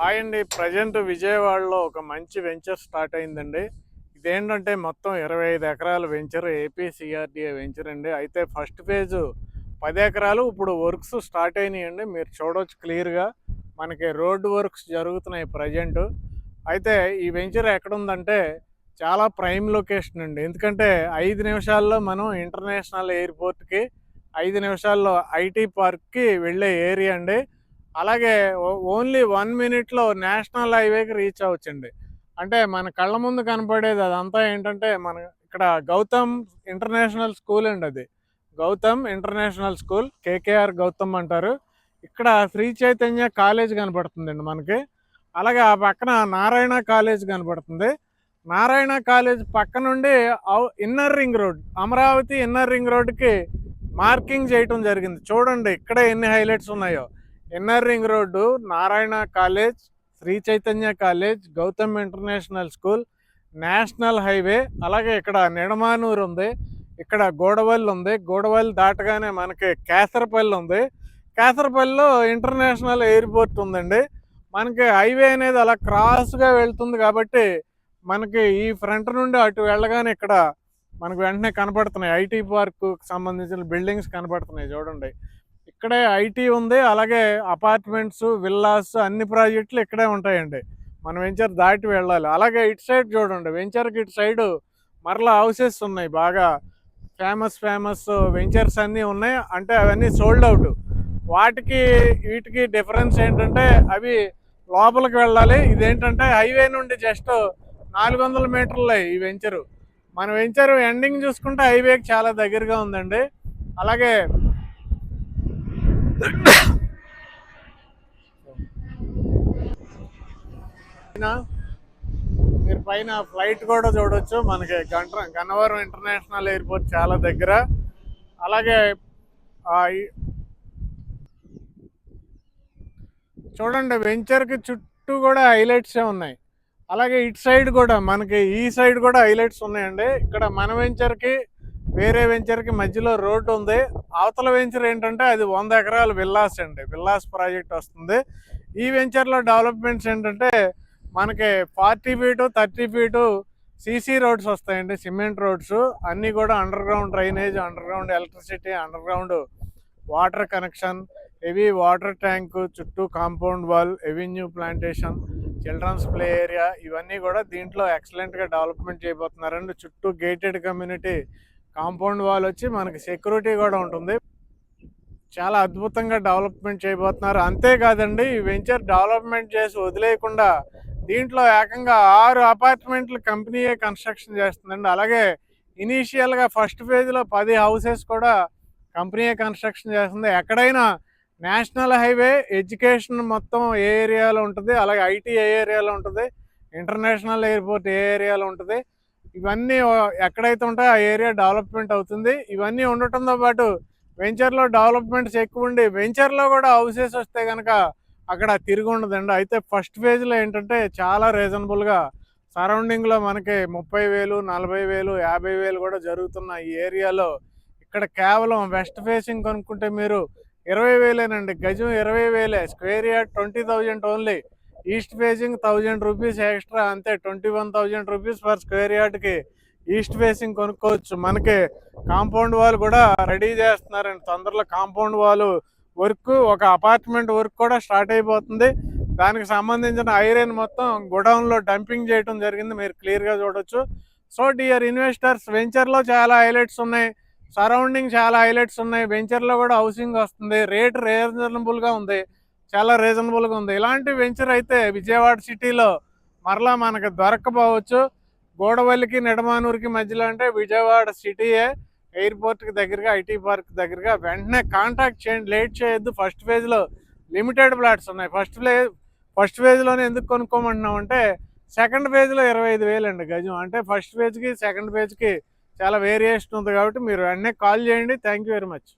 Hi అండి. Present విజయవాడలో ఒక మంచి వెంచర్ స్టార్ట్ అయిందండి. ఇదేంటంటే మొత్తం ఇరవై ఐదు ఎకరాల వెంచర్ ఏపీ సిఆర్డిఏ వెంచర్ అండి. అయితే ఫస్ట్ ఫేజ్ పది ఎకరాలు ఇప్పుడు వర్క్స్ స్టార్ట్ అయినాయండి. మీరు చూడవచ్చు క్లియర్గా. మనకి రోడ్డు వర్క్స్ జరుగుతున్నాయి ప్రజెంట్. అయితే ఈ వెంచర్ ఎక్కడుందంటే చాలా ప్రైమ్ లొకేషన్ అండి. ఎందుకంటే ఐదు నిమిషాల్లో మనం ఇంటర్నేషనల్ ఎయిర్పోర్ట్కి ఐదు నిమిషాల్లో ఐటీ పార్క్కి వెళ్ళే ఏరియా అండి. అలాగే ఓన్లీ వన్ మినిట్లో నేషనల్ హైవేకి రీచ్ అవ్వచ్చండి. అంటే మన కళ్ళ ముందు కనపడేది అదంతా ఏంటంటే మన ఇక్కడ గౌతమ్ ఇంటర్నేషనల్ స్కూల్ అండి అది. Gautam international school KKR Gautam అంటారు. ఇక్కడ శ్రీ చైతన్య కాలేజ్ కనపడుతుందండి మనకి. అలాగే ఆ పక్కన నారాయణ కాలేజ్ కనపడుతుంది. నారాయణ కాలేజ్ పక్క నుండి inner ring road Amaravati inner ring రోడ్కి మార్కింగ్ చేయటం జరిగింది. చూడండి ఇక్కడే ఎన్ని హైలైట్స్ ఉన్నాయో. Inner ring road Narayana college Sri Chaitanya college Gautam international school national highway అలాగే ఇక్కడ నిడమానూరు ఉంది ఇక్కడ గోడవల్లి ఉంది గోడవల్లి దాటగానే మనకి కేసరపల్లి ఉంది. కేసరపల్లిలో ఇంటర్నేషనల్ ఎయిర్పోర్ట్ ఉందండి. మనకి హైవే అనేది అలా క్రాస్గా వెళ్తుంది కాబట్టి మనకి ఈ ఫ్రంట్ నుండి అటు వెళ్ళగానే ఇక్కడ మనకు వెంటనే కనపడుతున్నాయి. ఐటీ పార్క్ సంబంధించిన బిల్డింగ్స్ కనపడుతున్నాయి చూడండి. ఇక్కడే ఐటీ ఉంది అలాగే అపార్ట్మెంట్స్ విల్లాస్ అన్ని ప్రాజెక్టులు ఇక్కడే ఉంటాయండి. మన వెంచర్ దాటి వెళ్ళాలి. అలాగే ఇటు సైడ్ చూడండి వెంచర్కి ఇటు సైడ్ మరలా హౌసెస్ ఉన్నాయి బాగా. ఫేమస్ ఫేమస్ వెంచర్స్ అన్నీ ఉన్నాయి. అంటే అవన్నీ సోల్డ్ అవుట్. వాటికి వీటికి డిఫరెన్స్ ఏంటంటే అవి లోపలికి వెళ్ళాలి. ఇదేంటంటే హైవే నుండి జస్ట్ నాలుగు వందల మీటర్లే ఈ వెంచరు. మన వెంచరు ఎండింగ్ చూసుకుంటే హైవేకి చాలా దగ్గరగా ఉందండి. అలాగే మీరు పైన ఫ్లైట్ కూడా చూడొచ్చు. మనకి గంట గన్నవరం ఇంటర్నేషనల్ ఎయిర్పోర్ట్ చాలా దగ్గర. అలాగే చూడండి వెంచర్కి చుట్టూ కూడా హైలైట్సే ఉన్నాయి. అలాగే ఇటు సైడ్ కూడా మనకి ఈ సైడ్ కూడా హైలైట్స్ ఉన్నాయండి. ఇక్కడ మన వెంచర్కి వేరే వెంచర్కి మధ్యలో రోడ్డు ఉంది. అవతల వెంచర్ ఏంటంటే అది వంద ఎకరాల విల్లాస్ అండి. విల్లాస్ ప్రాజెక్ట్ వస్తుంది. ఈ వెంచర్లో డెవలప్మెంట్స్ ఏంటంటే మనకి forty feet thirty feet CC roads వస్తాయండి. Cement roads. అన్నీ కూడా underground drainage underground electricity underground water connection heavy water tank చుట్టూ compound wall avenue plantation children's play area ఇవన్నీ కూడా దీంట్లో ఎక్సలెంట్గా డెవలప్మెంట్ చేయబోతున్నారండి. చుట్టూ గేటెడ్ కమ్యూనిటీ కాంపౌండ్ వాల్ వచ్చి మనకి సెక్యూరిటీ కూడా ఉంటుంది. చాలా అద్భుతంగా డెవలప్మెంట్ చేయబోతున్నారు. అంతేకాదండి ఈ వెంచర్ డెవలప్మెంట్ చేసి వదిలేయకుండా దీంట్లో ఏకంగా ఆరు అపార్ట్మెంట్లు కంపెనీయే కన్స్ట్రక్షన్ చేస్తుందండి. అలాగే ఇనీషియల్గా ఫస్ట్ ఫేజ్లో పది హౌసెస్ కూడా కంపెనీయే కన్స్ట్రక్షన్ చేస్తుంది. ఎక్కడైనా నేషనల్ హైవే ఎడ్యుకేషన్ మొత్తం ఏ ఏరియాలో ఉంటుంది అలాగే ఐటీ ఏ ఏరియాలో ఉంటుంది ఇంటర్నేషనల్ ఎయిర్పోర్ట్ ఏ ఏరియాలో ఉంటుంది. ఇవన్నీ ఎక్కడైతే ఉంటాయో ఆ ఏరియా డెవలప్మెంట్ అవుతుంది. ఇవన్నీ ఉండటంతో పాటు వెంచర్లో డెవలప్మెంట్స్ ఎక్కువ ఉండి వెంచర్లో కూడా హౌసెస్ వస్తే కనుక అక్కడ తిరిగి ఉండదండి. అయితే ఫస్ట్ ఫేజ్లో ఏంటంటే చాలా రీజనబుల్గా సరౌండింగ్లో మనకి ముప్పై వేలు నలభై వేలు యాభై వేలు కూడా జరుగుతున్న ఈ ఏరియాలో ఇక్కడ కేవలం వెస్ట్ ఫేసింగ్ కొనుక్కుంటే మీరు ఇరవై వేలేనండి. గజం ఇరవై వేలే square yard twenty thousand only. East facing thousand rupees extra అంతే twenty one thousand rupees per square యార్డ్కి east facing కొనుక్కోవచ్చు. మనకి కాంపౌండ్ వాల్ కూడా రెడీ చేస్తున్నారండి. తొందరలో కాంపౌండ్ వాల్ వర్క్ ఒక అపార్ట్మెంట్ వర్క్ కూడా స్టార్ట్ అయిపోతుంది. దానికి సంబంధించిన ఐరన్ మొత్తం గోడౌన్లో డంపింగ్ చేయడం జరిగింది. మీరు క్లియర్గా చూడొచ్చు. సో డియర్ ఇన్వెస్టర్స్ వెంచర్లో చాలా హైలైట్స్ ఉన్నాయి. సరౌండింగ్ చాలా హైలైట్స్ ఉన్నాయి. వెంచర్లో కూడా హౌసింగ్ వస్తుంది. రేట్ రీజనబుల్గా ఉంది. చాలా రీజనబుల్గా ఉంది. ఇలాంటి వెంచర్ అయితే విజయవాడ సిటీలో మరలా మనకు దొరకపోవచ్చు గోడవల్లికి నెడమానూరికి మధ్యలో అంటే విజయవాడ సిటీయే ఎయిర్పోర్ట్కి దగ్గరగా ఐటీ పార్క్ దగ్గరగా వెంటనే కాంటాక్ట్ చేయండి. లేట్ చేయొద్దు. ఫస్ట్ ఫేజ్లో లిమిటెడ్ ప్లాట్స్ ఉన్నాయి. ఫస్ట్ ఫే ఫస్ట్ ఫేజ్లోనే ఎందుకు కొనుక్కోమంటున్నాం అంటే సెకండ్ ఫేజ్లో ఇరవై ఐదు వేలు అండి గజం. అంటే ఫస్ట్ ఫేజ్కి సెకండ్ ఫేజ్కి చాలా వేరియేషన్ ఉంది కాబట్టి మీరు వెంటనే కాల్ చేయండి. Thank you very much